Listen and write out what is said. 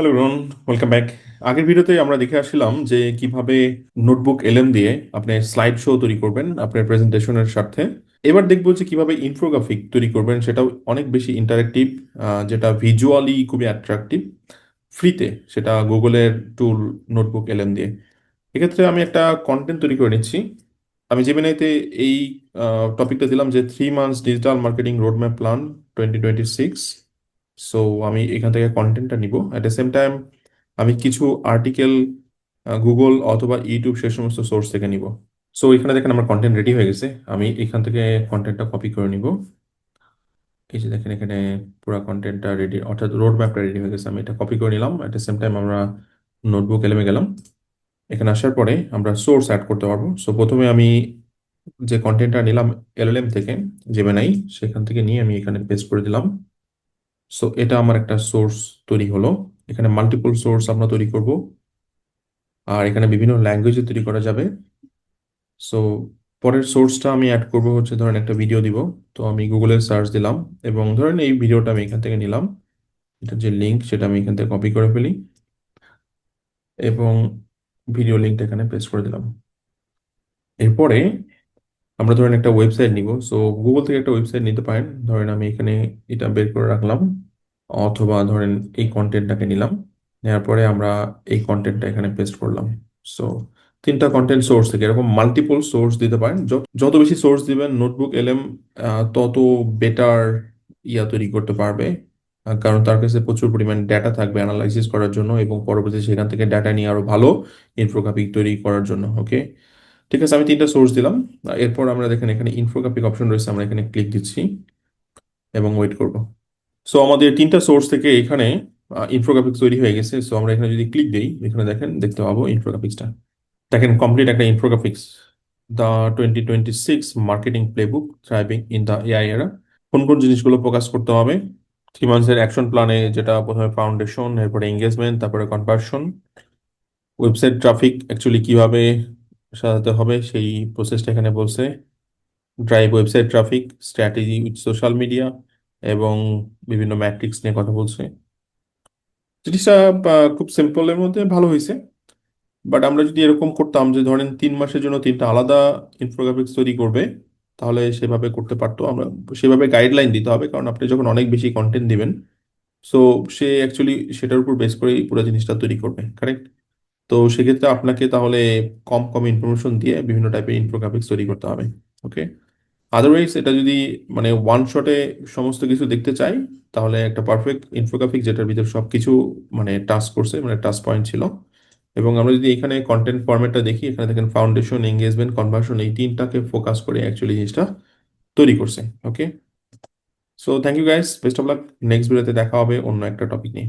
Hello রন welcome back আগের ভিডিওতে আমরা দেখে আসছিলাম যে কীভাবে নোটবুক এলএম দিয়ে আপনি স্লাইড শো তৈরি করবেন আপনার প্রেজেন্টেশনের স্বার্থে। এবার দেখব যে কীভাবে ইনফোগ্রাফিক তৈরি করবেন, সেটাও অনেক বেশি ইন্টারেক্টিভ যেটা ভিজুয়ালি খুবই অ্যাট্রাকটিভ ফ্রিতে সেটা গুগলের টুল নোটবুক এলএম দিয়ে। এক্ষেত্রে আমি একটা কন্টেন্ট তৈরি করে নিচ্ছি। আমি জেমিনাইতে এই টপিকটা দিলাম যে three months digital marketing roadmap plan twenty twenty six so আমি এখান থেকে কন্টেন্টটা নিব। অ্যাট দ্য সেম টাইম আমি কিছু আর্টিকেল গুগল অথবা ইউটিউব সে সমস্ত সোর্স থেকে নিব। সো এখানে দেখেন আমার কন্টেন্ট রেডি হয়ে গেছে। আমি এখান থেকে কন্টেন্টটা কপি করে নিব। এই যে দেখেন এখানে পুরো কন্টেন্টটা রেডি অর্থাৎ রোড ম্যাপটা রেডি হয়ে গেছে। আমি এটা কপি করে নিলাম। অ্যাট দ্য সেম টাইম আমরা নোটবুক এলেমে গেলাম। এখানে আসার পরে আমরা সোর্স অ্যাড করতে পারব। সো প্রথমে আমি যে কন্টেন্টটা নিলাম এলএলএম থেকে জেমেনাই সেখান থেকে নিয়ে আমি এখানে পেস্ট করে দিলাম। সো এটা আমার একটা সোর্স তৈরি হলো। এখানে মাল্টিপল সোর্স আমরা তৈরি করব। আর এখানে বিভিন্ন ল্যাঙ্গুয়েজে তৈরি করা যাবে। সো পরের সোর্সটা আমি অ্যাড করব হচ্ছে ধরেন একটা ভিডিও দিব। তো আমি গুগলে সার্চ দিলাম এবং ধরেন এই ভিডিওটা আমি এখান থেকে নিলাম। এটা যে লিঙ্ক সেটা আমি এখান থেকে কপি করে ফেলি। এবং ভিডিও লিঙ্কটা এখানে পেস্ট করে দিলাম। এরপরে আমরা ধরেন একটা ওয়েবসাইট নিব। সো গুগল থেকে একটা ওয়েবসাইট নিতে পারেন। ধরেন আমি এখানে এটা বের করে রাখলাম, অথবা ধরেন এই কন্টেন্টটাকে নিলাম। নেওয়ার পরে আমরা এই কন্টেন্টটা এখানে পেস্ট করলাম। সো তিনটা কন্টেন্ট সোর্স থেকে এরকম মাল্টিপল সোর্স দিতে পারেন। যত বেশি সোর্স দিবেন নোটবুক এলএম তত বেটার ইয়া তৈরি করতে পারবে। কারণ তার কাছে প্রচুর পরিমাণ ডেটা থাকবে অ্যানালাইসিস করার জন্য এবং পরবর্তী সেখান থেকে ডেটা নিয়ে আরও ভালো ইনফোগ্রাফিক তৈরি করার জন্য ওকে ঠিক আছে, আমি তিনটা সোর্স দিলাম। এরপর আমরা দেখেন এখানে ইনফোগ্রাফিক অপশন রয়েছে, আমরা এখানে ক্লিক দিচ্ছি এবং ওয়েট করব। সো আমাদের তিনটা সোর্স থেকে এখানে ইনফোগ্রাফিক্স তৈরি হয়ে গেছে। সো আমরা এখানে যদি ক্লিক দিই, এখানে দেখেন, দেখতে পাবো ইনফোগ্রাফিক্সটা দেখেন কমপ্লিট একটা infographics the twenty twenty six marketing playbook thriving in the AI এরা কোন কোন জিনিসগুলো ফোকাস করতে হবে? থ্রি মান্থসের অ্যাকশন প্ল্যানে যেটা প্রথমে ফাউন্ডেশন এরপরে এঙ্গেজমেন্ট তারপরে কনভার্সন ওয়েবসাইট ট্রাফিক অ্যাকচুয়ালি কীভাবে সাজাতে হবে সেই প্রসেসটা এখানে বলছে। Drive website traffic strategy with social media এবং বিভিন্ন ম্যাট্রিক্স নিয়ে কথা বলছে। জিনিসটা খুব সিম্পলের মধ্যে ভালো হয়েছে। বাট আমরা যদি এরকম করতাম যে ধরেন তিন মাসের জন্য তিনটা আলাদা ইনফোগ্রাফিক্স তৈরি করবে, তাহলে সেভাবে করতে পারতো। আমরা সেভাবে গাইডলাইন দিতে হবে, কারণ আপনি যখন অনেক বেশি কন্টেন্ট দিবেন সো সে অ্যাকচুয়ালি সেটার উপর বেস করেই পুরো জিনিসটা তৈরি করবে কারেক্ট তো সেক্ষেত্রে আপনাকে তাহলে কম কম ইনফরমেশন দিয়ে বিভিন্ন টাইপের ইনফোগ্রাফিক্স তৈরি করতে হবে ওকে আদারওয়াইজ এটা যদি মানে ওয়ান শটে সমস্ত কিছু দেখতে চাই, তাহলে একটা পারফেক্ট ইনফোগ্রাফিক যেটার ভিতর সবকিছু মানে টাচ করছে মানে টাচ পয়েন্ট ছিল। এবং আমরা যদি এখানে কন্টেন্ট ফরম্যাটটা দেখি, এখানে দেখেন ফাউন্ডেশন এঙ্গেজমেন্ট কনভার্সন এই তিনটাকে ফোকাস করে অ্যাকচুয়ালি জিনিসটা তৈরি করছে okay so thank you guys best of luck next ভিডিওতে দেখা হবে অন্য একটা টপিক নিয়ে।